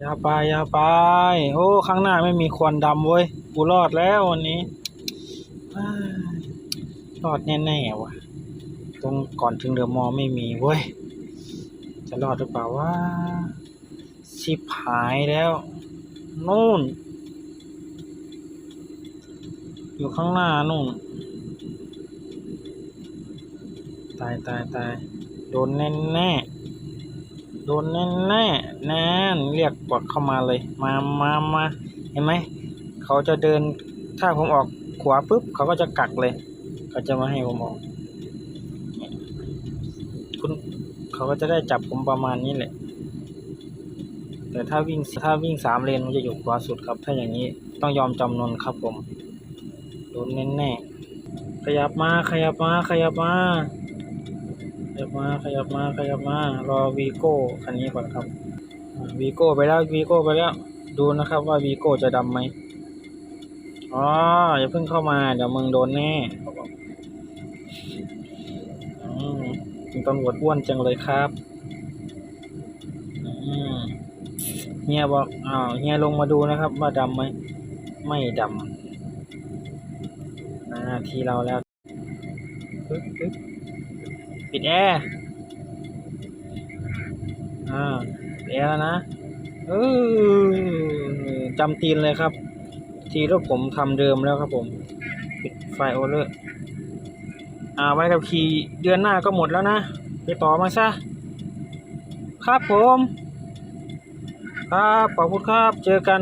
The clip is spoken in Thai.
อย่าไปอย่าไป โอ้ ข้างหน้าไม่มีควันดำเว้ย กูรอดแล้ววันนี้รอดแน่ๆว่ะ ตรงก่อนถึงเดอะมอลไม่มีเว้ย จะรอดหรือเปล่าว่า ชิบหายแล้ว นู่น อยู่ข้างหน้านู่น ตายตายตายโดนแน่แน่ๆ โดนแน่แน่แน่เรียกบอดเข้ามาเลย มามามาเห็นไหมเขาจะเดินถ้าผมออกขวาปุ๊บเขาก็จะกักเลยเขาจะมาให้ผมออกคุณเขาก็จะได้จับผมประมาณนี้แหละ แต่ถ้าวิ่งถ้าวิ่งสามเลนมันจะอยู่ขวาสุดครับ ถ้าอย่างนี้ต้องยอมจำนนครับผมโดนแน่แน่ขยับมาขยับมาขยับมา ยับมาขยับมาขยับมารอวีโก้คันนี้ก่อนครับวีโก้ไปแล้ววีโก้ไปแล้ว ดูนะครับว่าวีโก้จะดำไหมอ๋ออย่าเพิ่งเข้ามาเดี๋ยวมึงโดนแน่เขาบอกอืมตำรวจอ้วนจังเลยครับอืมเฮียบอกอ้าวเฮียลงมาดูนะครับ ว่าดำไหมไม่ดำหน้าที่เราแล้วปึ๊บปึ๊บ ปิดแอร์อ่าปิดแอร์แล้วนะเออจำตีนเลยครับ ทีรถผมทำเดิมแล้วครับผม ปิดไฟโอเลอร์อ่าไว้กับขี่เดือนหน้าก็หมดแล้วนะ ไปต่อมาซะ ครับผม ครับ ขอบคุณครับ เจอกัน